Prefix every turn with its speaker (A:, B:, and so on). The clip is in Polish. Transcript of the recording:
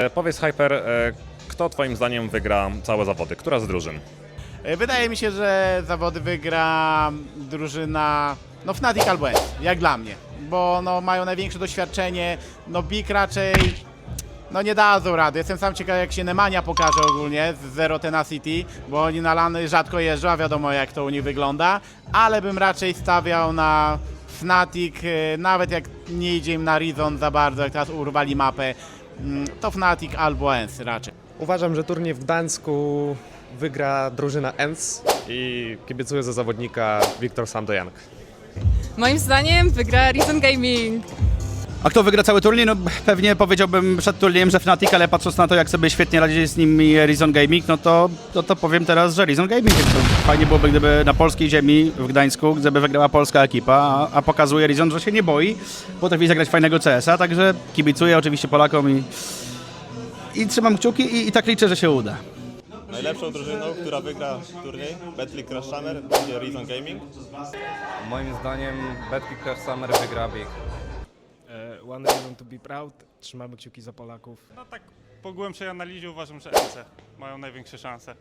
A: E, Powiedz Hyper, e, kto twoim zdaniem wygra całe zawody? Która z drużyn?
B: E, Wydaje mi się, że zawody wygra drużyna no Fnatic albo S, jak dla mnie, bo no, mają największe doświadczenie, no Big raczej no nie dadzą rady. Jestem sam ciekaw jak się Nemania pokaże ogólnie z Zero Tenacity, bo oni na lany rzadko jeżdżą, a wiadomo jak to u nich wygląda, ale bym raczej stawiał na Fnatic, nawet jak nie idzie im na Reason za bardzo, jak teraz urwali mapę, to Fnatic albo S raczej.
C: Uważam, że turniej w Gdańsku wygra drużyna ENS i kibicuję za zawodnika Wiktor Sandojank.
D: Moim zdaniem wygra Reason Gaming.
E: A kto wygra cały turniej? No pewnie powiedziałbym przed turniejem, że Fnatic, ale patrząc na to, jak sobie świetnie radzi z nimi Reason Gaming, no to, to, to powiem teraz, że Reason Gaming. Fajnie byłoby, gdyby na polskiej ziemi w Gdańsku, gdyby wygrała polska ekipa, a, a pokazuje Reason, że się nie boi, potrafi zagrać fajnego CS-a, także kibicuję oczywiście Polakom i, i trzymam kciuki i, i tak liczę, że się uda.
F: Najlepszą drużyną, która wygra turniej, Betclic Crash Summer, będzie Reason Gaming.
G: Moim zdaniem Betclic Crash Summer wygra Big.
H: One reason to be proud. Trzymamy kciuki za Polaków.
I: No tak po głębszej analizie uważam, że NC mają największe szanse.